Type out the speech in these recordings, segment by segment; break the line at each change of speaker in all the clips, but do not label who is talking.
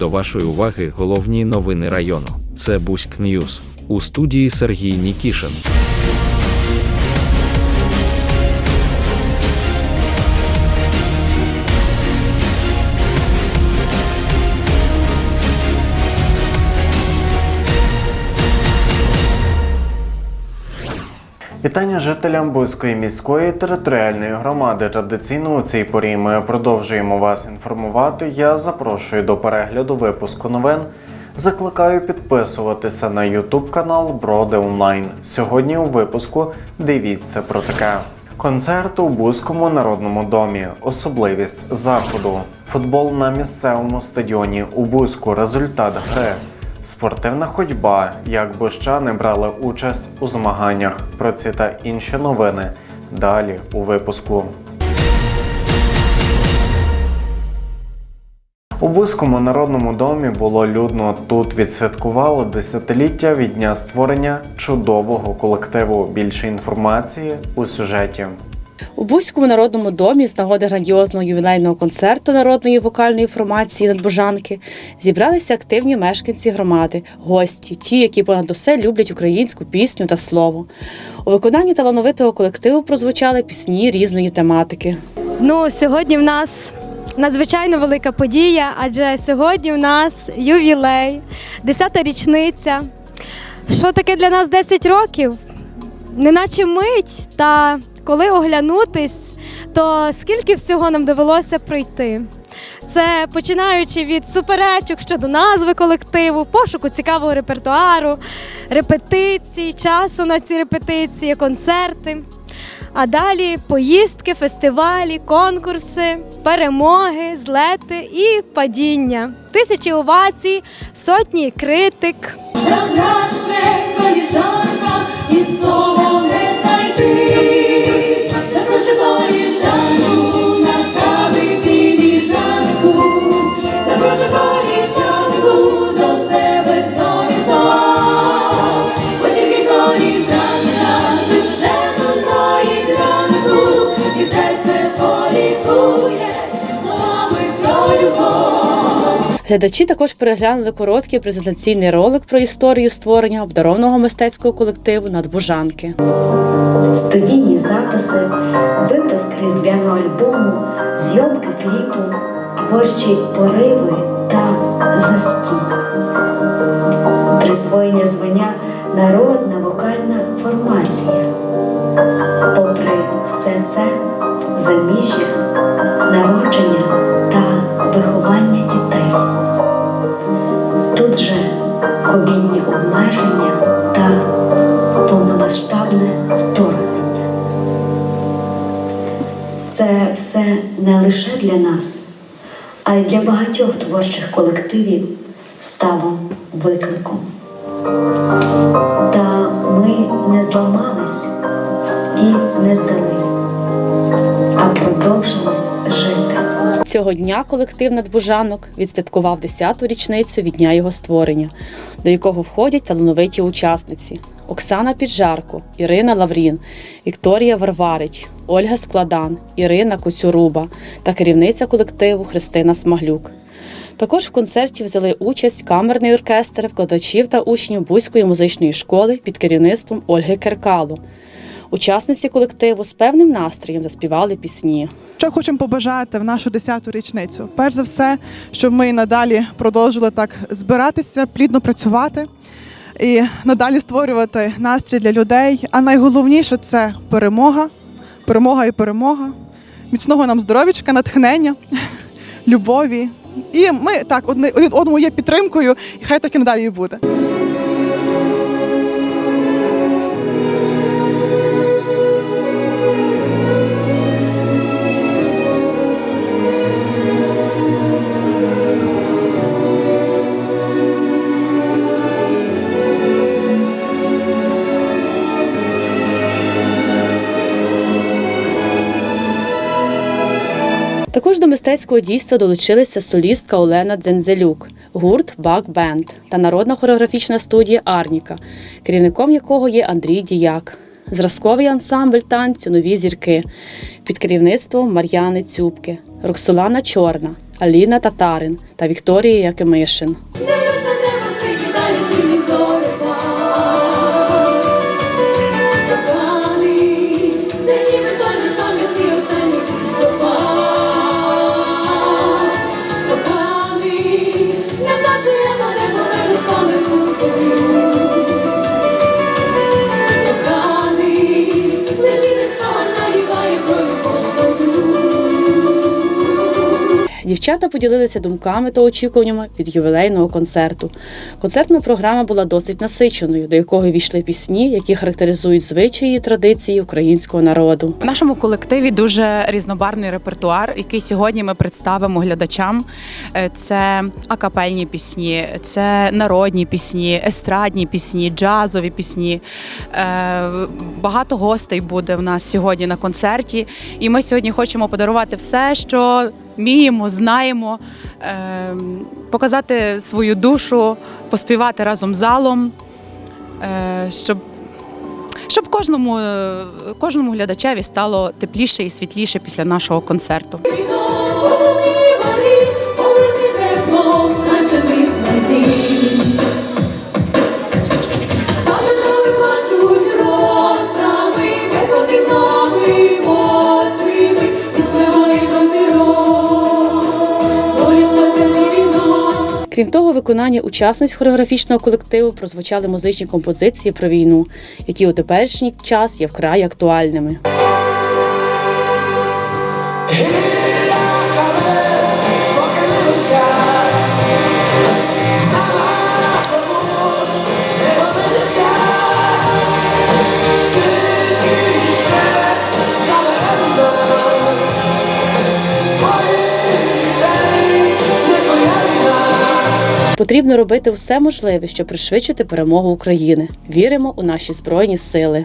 до вашої уваги головні новини району. Це Буськ Ньюз у студії Сергій Нікішин.
Вітання жителям Бузької міської територіальної громади. Традиційно у цій порі ми продовжуємо вас інформувати. Я запрошую до перегляду випуску новин. Закликаю підписуватися на YouTube канал Броди Онлайн. Сьогодні у випуску дивіться про таке. Концерт у Бузькому народному домі. Особливість заходу. Футбол на місцевому стадіоні у Бузьку. Результат гри. Спортивна ходьба, як бущани брали участь у змаганнях. Про ці та інші новини далі у випуску. У Бузькому народному домі було людно. Тут відсвяткували десятиліття від дня створення чудового колективу. Більше інформації у сюжеті.
У Бузькому народному домі з нагоди грандіозного ювілейного концерту народної вокальної формації надбожанки зібралися активні мешканці громади, гості, ті, які понад усе люблять українську пісню та слово. У виконанні талановитого колективу прозвучали пісні різної тематики.
Ну, сьогодні в нас надзвичайно велика подія, адже сьогодні в нас ювілей, 10-та річниця. Що таке для нас 10 років? Неначе мить, та коли оглянутись, то скільки всього нам довелося пройти. Це починаючи від суперечок щодо назви колективу, пошуку цікавого репертуару, репетицій, часу на ці репетиції, концерти. А далі поїздки, фестивалі, конкурси, перемоги, злети і падіння, тисячі овацій, сотні критик.
Глядачі також переглянули короткий презентаційний ролик про історію створення обдарованого мистецького колективу надбужанки.
студійні записи, випуск різдвяного альбому, зйомки кліпу, творчі пориви та застій, присвоєння звання народна вокальна формація. Попри все це, заміжжя, народження та виховання дітей. Кобінні обмеження та повномасштабне вторгнення. Це все не лише для нас, а й для багатьох творчих колективів стало викликом. Та ми не зламались і не здались, а продовжили жити.
Цього дня колектив надбужанок відсвяткував 10-ту річницю від дня його створення, до якого входять талановиті учасниці: Оксана Піджарко, Ірина Лаврін, Вікторія Варварич, Ольга Складан, Ірина Коцюруба та керівниця колективу Христина Смаглюк. Також в концерті взяли участь камерний оркестр вкладачів та учнів Бузької музичної школи під керівництвом Ольги Керкало. Учасниці колективу з певним настроєм заспівали пісні.
Що хочемо побажати в нашу 10-ту річницю? Перш за все, щоб ми надалі продовжили так збиратися, плідно працювати і надалі створювати настрій для людей. А найголовніше це перемога, перемога і перемога, міцного нам здоров'ячка, натхнення, любові. І ми так одне одному є підтримкою, і хай так і надалі буде.
Також до мистецького дійства долучилися солістка Олена Дзензелюк, гурт Бак Бенд та народна хореографічна студія Арніка, керівником якого є Андрій Діяк. Зразковий ансамбль танцю Нові зірки під керівництвом Мар'яни Цюбки, Роксолана Чорна, Аліна Татарин та Вікторія Якимишин. Дівчата поділилися думками та очікуваннями від ювілейного концерту. Концертна програма була досить насиченою, до якої війшли пісні, які характеризують звичаї і традиції українського народу.
В нашому колективі дуже різнобарвний репертуар, який сьогодні ми представимо глядачам. Е, Це акапельні пісні, це народні пісні, естрадні пісні, джазові пісні. Е, Багато гостей буде в нас сьогодні на концерті. І ми сьогодні хочемо подарувати все, що вміємо, знаємо, е, показати свою душу, поспівати разом з залом, е, щоб щоб кожному, кожному глядачеві стало тепліше і світліше після нашого концерту.
Крім того, виконання учасниць хореографічного колективу прозвучали музичні композиції про війну, які у теперішній час є вкрай актуальними. Потрібно робити все можливе, щоб пришвидшити перемогу України. Віримо у наші збройні сили.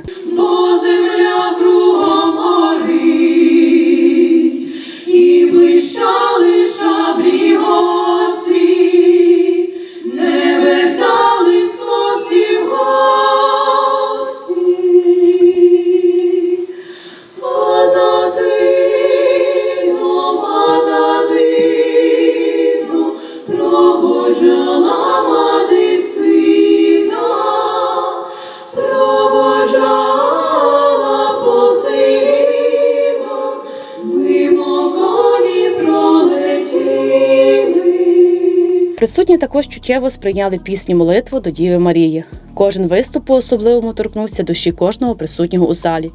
Присутні також чуттєво сприйняли пісні молитву до Діви Марії. Кожен виступ по-особливому торкнувся душі кожного присутнього у залі.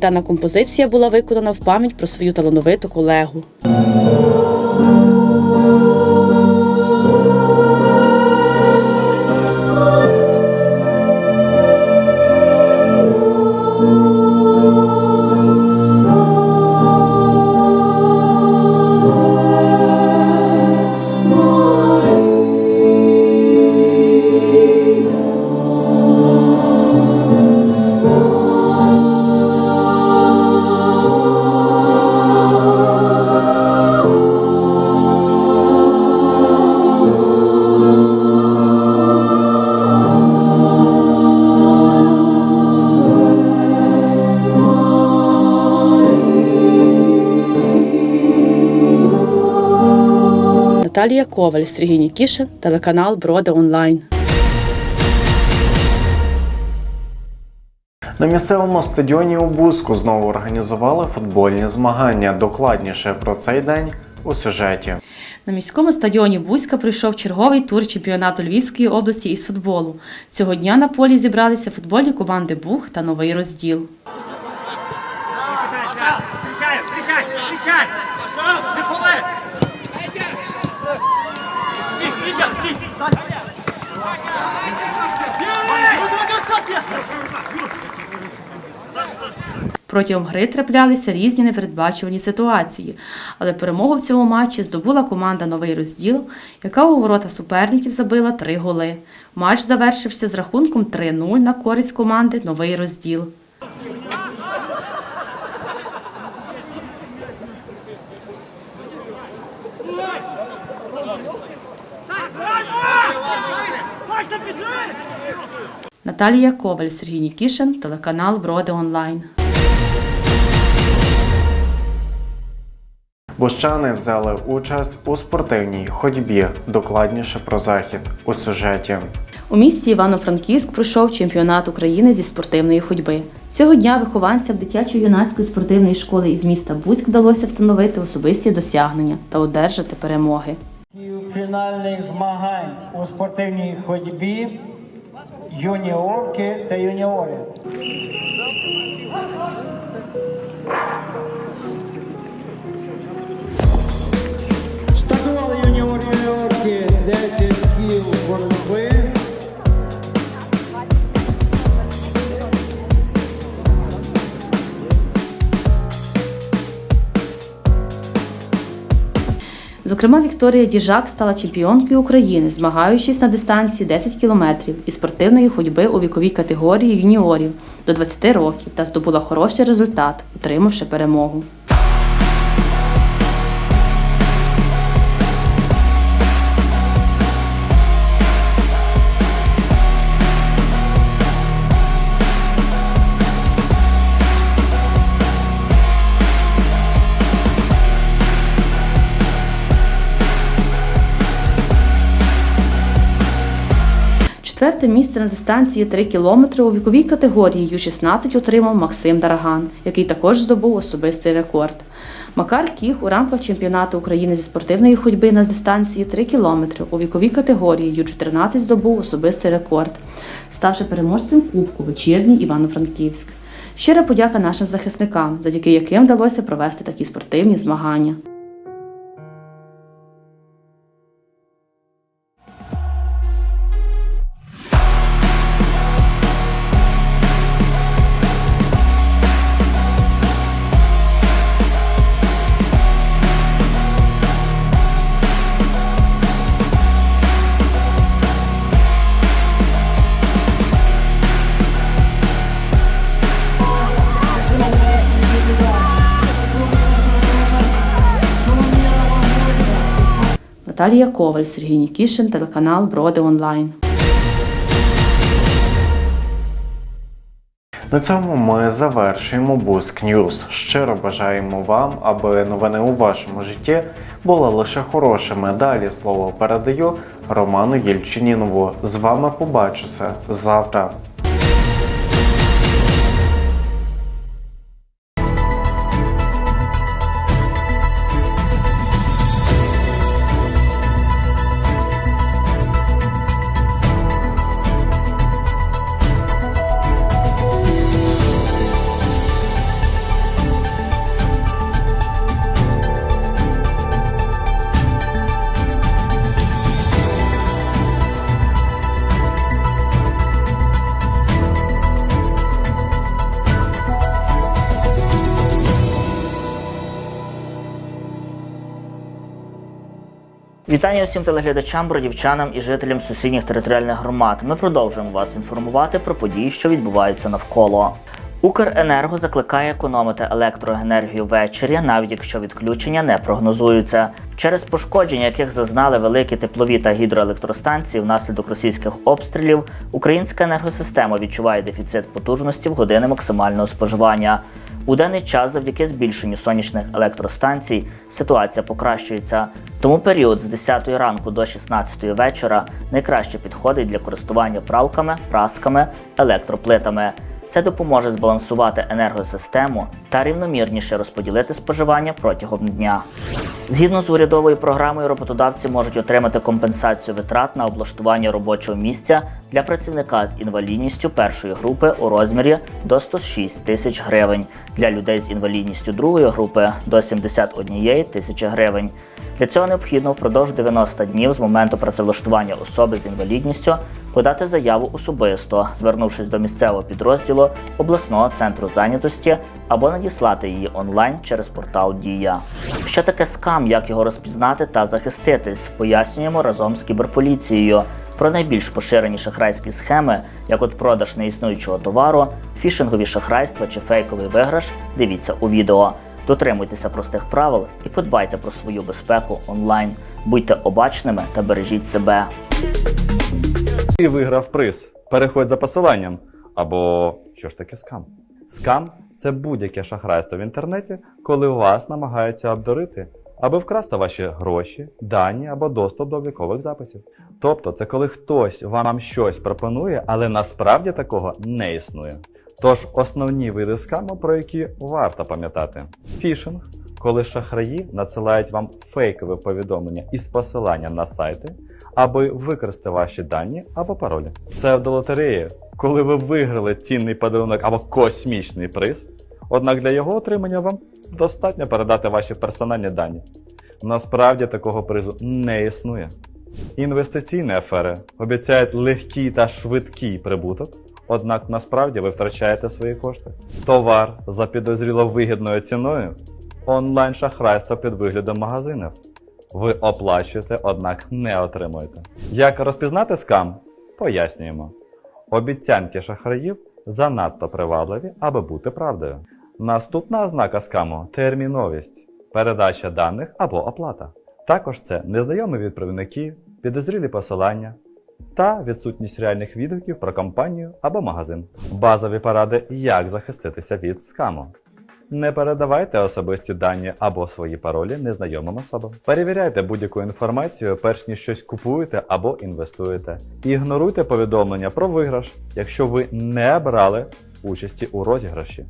Дана композиція була виконана в пам'ять про свою талановиту колегу. Наталія Коваль, Сергій Нікішин, телеканал Броди Онлайн.
На місцевому стадіоні у Буску знову організували футбольні змагання. Докладніше про цей день у сюжеті.
На міському стадіоні Бузька пройшов черговий тур чемпіонату Львівської області із футболу. Цього дня на полі зібралися футбольні команди Буг та Новий розділ.
Встречай, встречай,
Протягом гри траплялися різні непередбачувані ситуації, але перемогу в цьому матчі здобула команда Новий розділ, яка у ворота суперників забила три голи. Матч завершився з рахунком 3-0 на користь команди Новий розділ. Наталія Коваль, Сергій Нікішин, телеканал Броди Онлайн.
Бущани взяли участь у спортивній ходьбі. Докладніше про захід у сюжеті.
У місті Івано-Франківськ пройшов чемпіонат України зі спортивної ходьби. Цього дня вихованцям дитячо-юнацької спортивної школи із міста Буцьк вдалося встановити особисті досягнення та одержати перемоги.
фінальних змагань у спортивній ходьбі юніорки та юніори. Стартували юніори юніорки 10 кіл боротьби.
Зокрема, Вікторія Діжак стала чемпіонкою України, змагаючись на дистанції 10 кілометрів із спортивної ходьби у віковій категорії юніорів до 20 років та здобула хороший результат, отримавши перемогу. Четверте місце на дистанції 3 кілометри у віковій категорії Ю-16 отримав Максим Дараган, який також здобув особистий рекорд. Макар Кіх у рамках чемпіонату України зі спортивної ходьби на дистанції 3 кілометри у віковій категорії Ю-14 здобув особистий рекорд, ставши переможцем Кубку вечірній Івано-Франківськ. Щира подяка нашим захисникам, завдяки яким вдалося провести такі спортивні змагання. Наталія Коваль, Сергій Нікішин, телеканал Броди Онлайн.
На цьому ми завершуємо Буск Ньюз. Щиро бажаємо вам, аби новини у вашому житті були лише хорошими. Далі слово передаю Роману Єльчинінову. З вами побачуся завтра.
Вітання усім телеглядачам, бродівчанам і жителям сусідніх територіальних громад. Ми продовжуємо вас інформувати про події, що відбуваються навколо. Укренерго закликає економити електроенергію ввечері, навіть якщо відключення не прогнозуються. Через пошкодження, яких зазнали великі теплові та гідроелектростанції внаслідок російських обстрілів, українська енергосистема відчуває дефіцит потужності в години максимального споживання. У даний час, завдяки збільшенню сонячних електростанцій, ситуація покращується. Тому період з 10 ранку до 16 вечора найкраще підходить для користування пралками, прасками, електроплитами. Це допоможе збалансувати енергосистему та рівномірніше розподілити споживання протягом дня. Згідно з урядовою програмою, роботодавці можуть отримати компенсацію витрат на облаштування робочого місця для працівника з інвалідністю першої групи у розмірі до 106 тисяч гривень, для людей з інвалідністю другої групи до 71 тисячі гривень. Для цього необхідно впродовж 90 днів з моменту працевлаштування особи з інвалідністю подати заяву особисто, звернувшись до місцевого підрозділу обласного центру зайнятості або надіслати її онлайн через портал Дія. Що таке скам, як його розпізнати та захиститись, пояснюємо разом з кіберполіцією. Про найбільш поширені шахрайські схеми, як от продаж неіснуючого товару, фішингові шахрайства чи фейковий виграш, дивіться у відео. Дотримуйтеся простих правил і подбайте про свою безпеку онлайн. Будьте обачними та бережіть себе.
Ти виграв приз. Переходь за посиланням. Або що ж таке скам? Скам це будь-яке шахрайство в інтернеті, коли вас намагаються обдурити. аби вкрасти ваші гроші, дані або доступ до облікових записів. Тобто, це коли хтось вам щось пропонує, але насправді такого не існує. Тож основні види скаму, про які варто пам'ятати: фішинг, коли шахраї надсилають вам фейкове повідомлення із посиланням на сайти, аби використати ваші дані або паролі. Псевдолотереї, коли ви виграли цінний подарунок або космічний приз, однак для його отримання вам достатньо передати ваші персональні дані. Насправді такого призу не існує. Інвестиційні афери обіцяють легкий та швидкий прибуток, однак насправді ви втрачаєте свої кошти. Товар за підозріло вигідною ціною, онлайн шахрайство під виглядом магазинів. Ви оплачуєте, однак не отримуєте. Як розпізнати скам? Пояснюємо. Обіцянки шахраїв занадто привабливі, аби бути правдою. Наступна ознака скаму терміновість, передача даних або оплата. Також це незнайомі відправники, підозрілі посилання та відсутність реальних відгуків про компанію або магазин. Базові поради, як захиститися від скаму. Не передавайте особисті дані або свої паролі незнайомим особам. Перевіряйте будь-яку інформацію, перш ніж щось купуєте або інвестуєте. Ігноруйте повідомлення про виграш, якщо ви не брали участі у розіграші.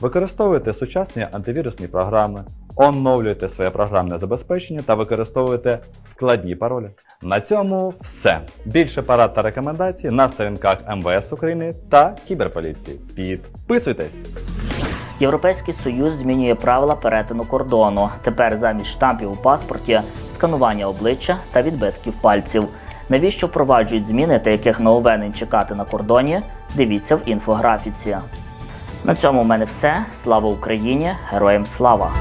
Використовуйте сучасні антивірусні програми, оновлюйте своє програмне забезпечення та використовуйте складні паролі. На цьому все. Більше парад та рекомендацій на сторінках МВС України та Кіберполіції. Підписуйтесь!
Європейський союз змінює правила перетину кордону. Тепер замість штампів у паспорті сканування обличчя та відбитків пальців. Навіщо впроваджують зміни та яких нововведень чекати на кордоні? Дивіться в інфографіці. На цьому в мене все. Слава Україні! Героям слава!